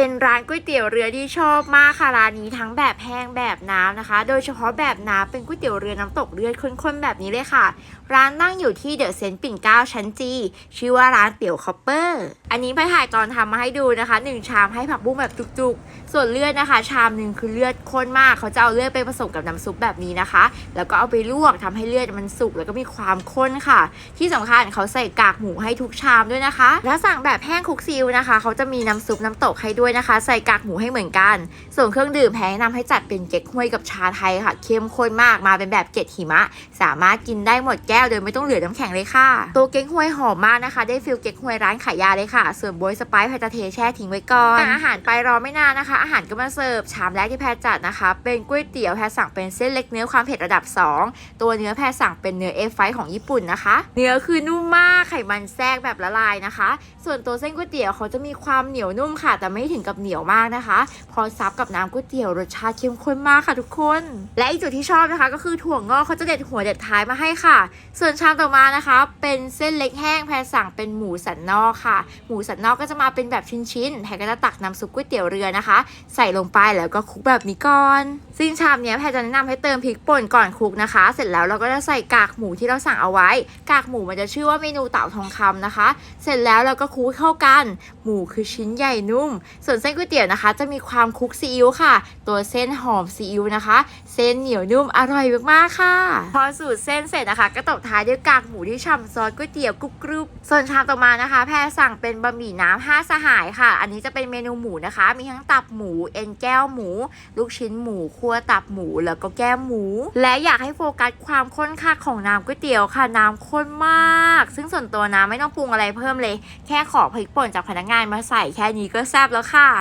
เป็นร้านก๋วยเตี๋ยวเรือที่ชอบมากค่ะร้านนี้ทั้งแบบแห้งแบบน้ำนะคะ โดยเฉพาะแบบน้ำเป็นก๋วยเตี๋ยวเรือน้ำตกเลือดข้นๆแบบนี้เลยค่ะ ร้านนั่งอยู่ที่เดอะเซนต์ปิ่นเก้าชั้นจีชื่อว่าร้านเตี๋ยวคอปเปอร์อันนี้ไปถ่ายตอนทำมาให้ดูนะคะหนึ่งชามให้ผักบุ้งแบบจุกๆ ส่วนเลือดนะคะ ชามหนึ่งคือเลือดข้นมากเขาจะเอาเลือดไปผสมกับน้ำซุปแบบนี้นะคะ แล้วก็เอาไปลวกทำให้เลือดมันสุกแล้วก็มีความข้นค่ะ ที่สำคัญเขาใส่กากหมูให้ทุกชามด้วยนะคะ แล้วสั่งแบบแห้งคุกซีอิ๊วนะคะเขาจะมีน้ำซุปน้ำตกให้ด้วยนะคะ ใส่กากหมูให้เหมือนกัน ส่วนเครื่องดื่มแพนะนำให้จัดเป็นเก๊กฮวยกับชาไทยค่ะ เข้มข้นมากมาเป็นแบบเกล็ดหิมะ สามารถกินได้หมดแก้วโดยไม่ต้องเหลือน้ำแข็งเลยค่ะ ตัวเก๊กฮวยหอมมากนะคะ ได้ฟิลเก๊กฮวยร้านขายยาเลยค่ะ ส่วนบวยสไปซ์แพรจะเทแช่ทิ้งไว้ก่อนอาหารไปรอไม่นานนะคะ อาหารก็มาเสิร์ฟชามแรกที่แพรจัดนะคะ เป็นก๋วยเตี๋ยวแพรสั่งเป็นเส้นเล็กเนื้อความเผ็ดระดับ 2 ตัวเนื้อแพรสั่งเป็นเนื้อเอฟไฟของญี่ปุ่นนะคะ เนื้อคือนุ่มมากไขมันแทรกแบบละลายนะคะ ส่วนตัวเส้นก๋วยเตี๋ยวเขาจะมีความเหนียวนุ่มค่ะแต่ไม่ถึงกับเหนียวมากนะคะพอซับกับน้ำก๋วยเตี๋ยวรสชาติเข้มข้นมากค่ะทุกคน และอีกจุดที่ชอบนะคะ ก็คือถั่วงอกเขาจะเด็ดหัวเด็ดท้ายมาให้ค่ะ ส่วนชามต่อมานะคะ เป็นเส้นเล็กแห้งแพรสั่งเป็นหมูสันนอกค่ะ หมูสันนอกก็จะมาเป็นแบบชิ้นๆแพรก็จะตักน้ำซุปก๋วยเตี๋ยวเรือนะคะ ใส่ลงไปแล้วก็คลุกแบบนี้ก่อน ซึ่งชามนี้แพรจะแนะนำให้เติมพริกป่นก่อนคลุกนะคะ เสร็จแล้วเราก็จะใส่กากหมูที่เราสั่งเอาไว้ กากหมูมันจะชื่อว่าเมนูเต่าทองคำนะคะ เสร็จแล้วเราก็คลุกเข้ากัน หมูคือชิ้นใหญ่นุ่มส่วนเส้นก๋วยเตี๋ยวนะคะ จะมีความคลุกซีอิ๊วค่ะ ตัวเส้นหอมซีอิ๊วนะคะ เส้นเหนียวนุ่มอร่อยมากๆค่ะ พอสูตรเส้นเสร็จนะคะ ก็ตบท้ายด้วยกากหมูที่ฉ่ำซอสก๋วยเตี๋ยวกรุบกรุบส่วนชามต่อมานะคะ แพรสั่งเป็นบะหมี่น้ำห้าสหายค่ะ อันนี้จะเป็นเมนูหมูนะคะ มีทั้งตับหมูเอ็นแก้วหมู ลูกชิ้นหมูคั่วตับหมูแล้วก็แก้มหมู และอยากให้โฟกัสความข้นค่าของน้ำก๋วยเตี๋ยวค่ะน้ำข้นมาก ซึ่งส่วนตัวน้ำไม่ต้องปรุงอะไรเพิ่มเลย แค่ขอพริกป่นจากพนักงานมาใส่แค่นี้ก็แซ่บแล้วค่ะค่ะ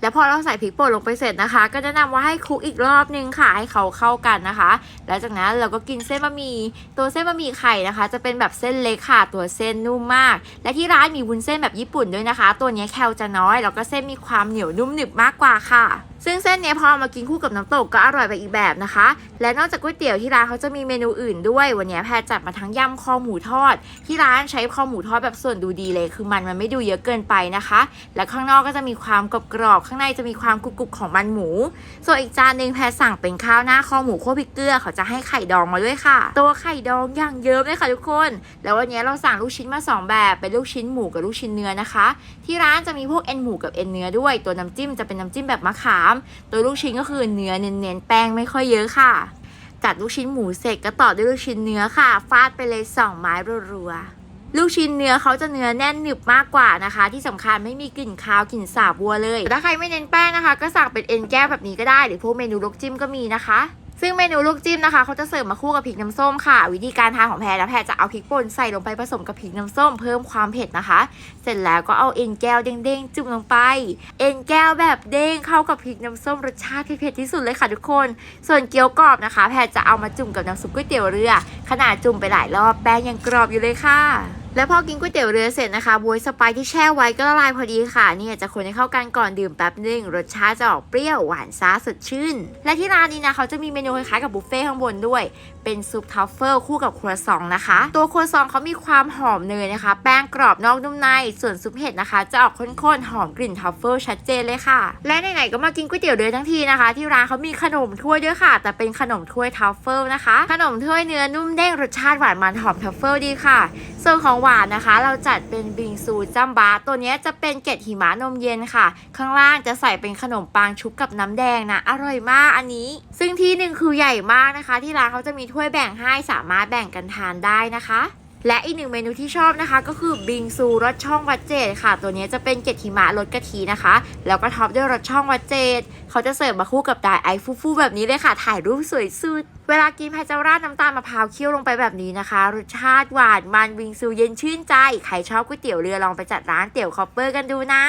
แล้วพอเราใส่พริกป่นลงไปเสร็จนะคะ ก็จะนำว่าให้คลุกอีกรอบนึงค่ะให้เขาเข้ากันนะคะ แล้วจากนั้นเราก็กินเส้นบะหมี่ตัวเส้นบะหมี่ไข่นะคะ จะเป็นแบบเส้นเล็กค่ะตัวเส้นนุ่มมาก และที่ร้านมีวุ้นเส้นแบบญี่ปุ่นด้วยนะคะ ตัวนี้แคลจะน้อยแล้วก็เส้นมีความเหนียวนุ่มหนึบมากกว่าค่ะซึ่งเส้นเนี้ยพอมากินคู่กับน้ำตกก็อร่อยไปอีกแบบนะคะ และนอกจากก๋วยเตี๋ยวที่ร้านเขาจะมีเมนูอื่นด้วย วันนี้แพรจัดมาทั้งยำคอหมูทอด ที่ร้านใช้คอหมูทอดแบบส่วนดูดีเลย คือมันมันไม่ดูเยอะเกินไปนะคะ และข้างนอกก็จะมีความกรอบข้างในจะมีความกรุบๆของมันหมู ส่วนอีกจานหนึ่งแพรสั่งเป็นข้าวหน้าคอหมูคั่วพริกเกลือเขาจะให้ไข่ดองมาด้วยค่ะ ตัวไข่ดองอย่างเยิ้มเลยค่ะทุกคน แล้ววันนี้เราสั่งลูกชิ้นมาสองแบบเป็นลูกชิ้นหมูกับลูกชิ้นเนื้อนะคะ ที่ร้านจะมีพวกเอ็นหมูกับเอ็นเนื้อด้วย ตัวน้ำจิ้มจะเป็นน้ำจิ้มแบบมะขาม ตัวลูกชิ้นก็คือเนื้อเน้นๆแป้งไม่ค่อยเยอะค่ะจัดลูกชิ้นหมูเสร็จก็ต่อด้วยลูกชิ้นเนื้อค่ะ ฟาดไปเลยสองไม้รัวๆ ลูกชิ้นเนื้อเขาจะเนื้อแน่นหนึบมากกว่านะคะ ที่สำคัญไม่มีกลิ่นคาวกลิ่นสาบวัวเลยถ้าใครไม่เน้นแป้งนะคะ ก็สั่งเป็นเอ็นแก้วแบบนี้ก็ได้หรือพวกเมนูลูกจิ้มก็มีนะคะ ซึ่งเมนูลูกจิ้มนะคะเขาจะเสิร์ฟมาคู่กับพริกน้ำส้มค่ะ วิธีการทานของแพรแล้วแพรจะเอาพริกป่นใส่ลงไปผสมกับพริกน้ำส้มเพิ่มความเผ็ดนะคะ เสร็จแล้วก็เอาเอ็นแก้วเด้งๆจุ่มลงไป เอ็นแก้วแบบเด้งเข้ากับพริกน้ำส้มรสชาติเผ็ดๆที่สุดเลยค่ะทุกคน ส่วนเกี๊ยวกรอบนะคะ แพรจะเอามาจุ่มกับน้ำซุปก๋วยเตี๋ยวเรือ ขนาดจุ่มไปหลายรอบแป้งยังกรอบอยู่เลยค่ะ แล้วพอกินก๋วยเตี๋ยวเรือเสร็จนะคะบวยสไปซ์ที่แช่ไว้ก็ละลายพอดีค่ะเนี่ยจะคนให้เข้ากันก่อนดื่มแป๊บนึงรสชาติจะออกเปรี้ยวหวานซ่าสดชื่น และที่ร้านนี้นะเขาจะมีเมนูคล้ายๆกับบุฟเฟ่ต์ข้างบนด้วย เป็นซุปทัฟเฟิลคู่กับครัวซองนะคะ ตัวครัวซองเขามีความหอมเนยนะคะ แป้งกรอบนอกนุ่มใน ส่วนซุปเห็ดนะคะ จะออกข้นๆหอมกลิ่นทัฟเฟิลชัดเจนเลยค่ะ และไหนๆก็มากินก๋วยเตี๋ยวเรือทั้งทีนะคะ ที่ร้านเขามีขนมถ้วยด้วยค่ะ แต่เป็นขนมถ้วยทัฟเฟิลนะคะ ขนมถ้วยเนื้อนุ่มเด้งรสชาติหวานมันหอมทัฟเฟิลดีค่ะ ส่วนของหวานนะคะ เราจัดเป็นบิงซูจัมบาตัวนี้จะเป็นเกล็ดหิมะนมเย็นค่ะ ข้างล่างจะใส่เป็นขนมปังชุบกับน้ำแดงนะ อร่อยมากอันนี้ ซึ่งที่หนึ่งคือใหญ่มากนะคะ ที่ร้านเขาจะมีถ้วยแบ่งให้สามารถแบ่งกันทานได้นะคะ และอีกหนึ่งเมนูที่ชอบนะคะ ก็คือบิงซูรสช่องวัดเจดค่ะ ตัวนี้จะเป็นเกล็ดหิมะรสกะทินะคะ แล้วก็ท็อปด้วยรสช่องวัดเจดเขาจะเสิร์ฟมาคู่กับไดไอฟูฟูแบบนี้เลยค่ะ ถ่ายรูปสวยสุด เวลากินแพรจะราดน้ำตาลมะพร้าวเคี่ยวลงไปแบบนี้นะคะ รสชาติหวานมันบิงซูเย็นชื่นใจ ใครชอบก๋วยเตี๋ยวเรือลองไปจัดร้านเตี๋ยวคอปเปอร์กันดูนะ